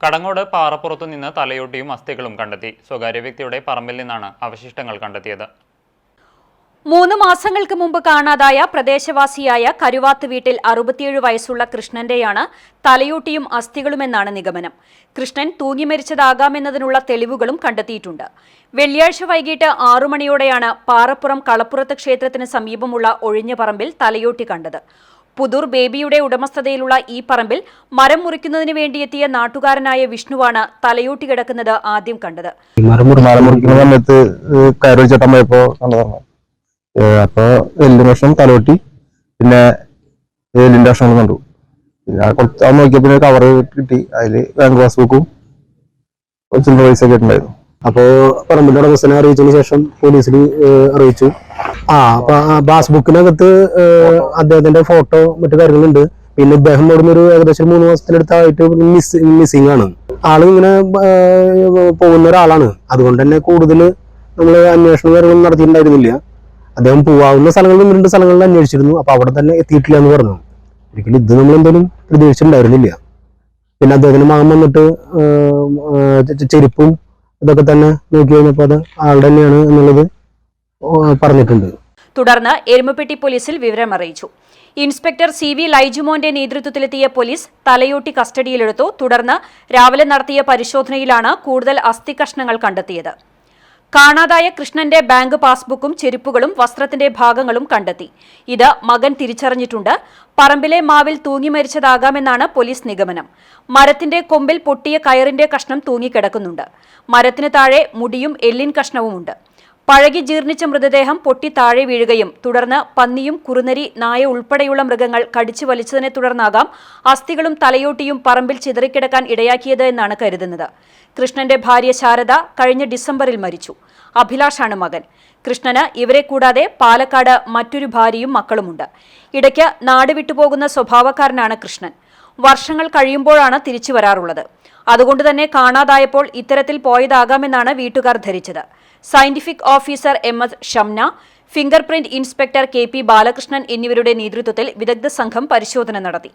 കടങ്ങോട് പാറപ്പുറത്തു നിന്ന് തലയോട്ടിയും അസ്ഥികളും കണ്ടെത്തി. സ്വകാര്യ വ്യക്തിയുടെ പറമ്പിൽ നിന്നാണ് അവശിഷ്ടങ്ങൾ കണ്ടെത്തിയത്. മൂന്ന് മാസങ്ങൾക്ക് മുമ്പ് കാണാതായ പ്രദേശവാസിയായ കരുവാത്ത് വീട്ടിൽ അറുപത്തിയേഴ് വയസ്സുള്ള കൃഷ്ണന്റെയാണ് തലയൂട്ടിയും അസ്ഥികളുമെന്നാണ് നിഗമനം. കൃഷ്ണൻ തൂങ്ങി മരിച്ചതാകാമെന്നതിനുള്ള തെളിവുകളും കണ്ടെത്തിയിട്ടുണ്ട്. വെള്ളിയാഴ്ച വൈകിട്ട് ആറു മണിയോടെയാണ് പാറപ്പുറം കളപ്പുറത്ത് ക്ഷേത്രത്തിന് സമീപമുള്ള ഒഴിഞ്ഞ പറമ്പിൽ തലയോട്ടി കണ്ടത്. പുതൂർ ബേബിയുടെ ഉടമസ്ഥതയിലുള്ള ഈ പറമ്പിൽ മരം മുറിക്കുന്നതിന് വേണ്ടിയെത്തിയ നാട്ടുകാരനായ വിഷ്ണുവാണ് തലയോട്ടി കിടക്കുന്നത് ആദ്യം കണ്ടത്. മരം സമയത്ത് കയറി ചേട്ടൻ പോയപ്പോ അപ്പൊ എല്ലിന്റെ തലോട്ടി പിന്നെ എല്ലിന്റെ കഷ്ണം കണ്ടു. പിന്നെ കുറച്ച് അത് നോക്കിയപ്പോ കവർ കിട്ടി. അതിൽ ബാങ്ക് പാസ്ബുക്കും ചില്ലറ പൈസ ഒക്കെ ഉണ്ടായിരുന്നു അപ്പോ പറമ്പിന്റെ ഉടമസ്ഥനെ അറിയിച്ചതിന് ശേഷം പോലീസിൽ അറിയിച്ചു. ആ അപ്പൊ പാസ്ബുക്കിനകത്ത് അദ്ദേഹത്തിന്റെ ഫോട്ടോ മറ്റു കാര്യങ്ങളുണ്ട്. പിന്നെ ഇദ്ദേഹം ഇവിടുന്ന് ഒരു ഏകദേശം മൂന്ന് മാസത്തിനടുത്തായിട്ട് മിസ് മിസ്സിംഗ് ആണ്. ആൾ ഇങ്ങനെ പോകുന്ന ഒരാളാണ്. അതുകൊണ്ട് തന്നെ കൂടുതൽ നമ്മൾ അന്വേഷണം കാര്യങ്ങളും നടത്തിയിട്ടുണ്ടായിരുന്നില്ല. അദ്ദേഹം പോവാവുന്ന സ്ഥലങ്ങളിൽ രണ്ട് സ്ഥലങ്ങളിൽ അന്വേഷിച്ചിരുന്നു. അപ്പൊ അവിടെ തന്നെ എത്തിയിട്ടില്ല എന്ന് പറഞ്ഞു. ഒരിക്കലും ഇത് നമ്മൾ എന്തായാലും പ്രതീക്ഷിച്ചിട്ടുണ്ടായിരുന്നില്ല പിന്നെ അദ്ദേഹത്തിന്റെ മകൻ വന്നിട്ട് ചെരുപ്പും ഇതൊക്കെ തന്നെ നോക്കി കഴിഞ്ഞപ്പോൾ അത് ആളുടെ തന്നെയാണ് എന്നുള്ളത് പറഞ്ഞിട്ടുണ്ട്. തുടർന്ന് എരുമപ്പെട്ടി പോലീസിൽ വിവരം അറിയിച്ചു. ഇൻസ്പെക്ടർ സി വി ലൈജുമോന്റെ നേതൃത്വത്തിലെത്തിയ പോലീസ് തലയോട്ടി കസ്റ്റഡിയിലെടുത്തു. തുടർന്ന് രാവിലെ നടത്തിയ പരിശോധനയിലാണ് കൂടുതൽ അസ്ഥി കഷ്ണങ്ങൾ കണ്ടെത്തിയത്. കാണാതായ കൃഷ്ണന്റെ ബാങ്ക് പാസ്ബുക്കും ചെരുപ്പുകളും വസ്ത്രത്തിന്റെ ഭാഗങ്ങളും കണ്ടെത്തി. ഇത് മകൻ തിരിച്ചറിഞ്ഞിട്ടുണ്ട്. പറമ്പിലെ മാവിൽ തൂങ്ങി മരിച്ചതാകാമെന്നാണ് പോലീസ് നിഗമനം. മരത്തിന്റെ കൊമ്പിൽ പൊട്ടിയ കയറിന്റെ കഷ്ണം തൂങ്ങിക്കിടക്കുന്നുണ്ട്. മരത്തിന് താഴെ മുടിയും എല്ലിൻ കഷ്ണവുമുണ്ട്. പഴകി ജീർണിച്ച മൃതദേഹം പൊട്ടി താഴെ വീഴുകയും തുടർന്ന് പന്നിയും കുറുനരി നായ ഉൾപ്പെടെയുള്ള മൃഗങ്ങൾ കടിച്ചു വലിച്ചതിനെ തുടർന്നാകാം അസ്ഥികളും തലയോട്ടിയും പറമ്പിൽ ചിതറിക്കിടക്കാൻ ഇടയാക്കിയത് എന്നാണ് കരുതുന്നത്. കൃഷ്ണന്റെ ഭാര്യ ശാരദ കഴിഞ്ഞ ഡിസംബറിൽ മരിച്ചു. അഭിലാഷാണ് മകൻ. കൃഷ്ണന് ഇവരെ കൂടാതെ പാലക്കാട് മറ്റൊരു ഭാര്യയും മക്കളുമുണ്ട്. ഇടയ്ക്ക് നാട് വിട്ടുപോകുന്ന സ്വഭാവക്കാരനാണ് കൃഷ്ണൻ. വർഷങ്ങൾ കഴിയുമ്പോഴാണ് തിരിച്ചു വരാറുള്ളത്. അതുകൊണ്ട് തന്നെ കാണാതായപ്പോൾ ഇത്തരത്തിൽ പോയതാകാമെന്നാണ് വീട്ടുകാർ ധരിച്ചത്. Scientific officer M S Shamna finger print inspector K P Balakrishnan എന്നിവരുടെ നേതൃത്വത്തിൽ വിദഗ്ധ സംഘം പരിശോധന നടത്തി.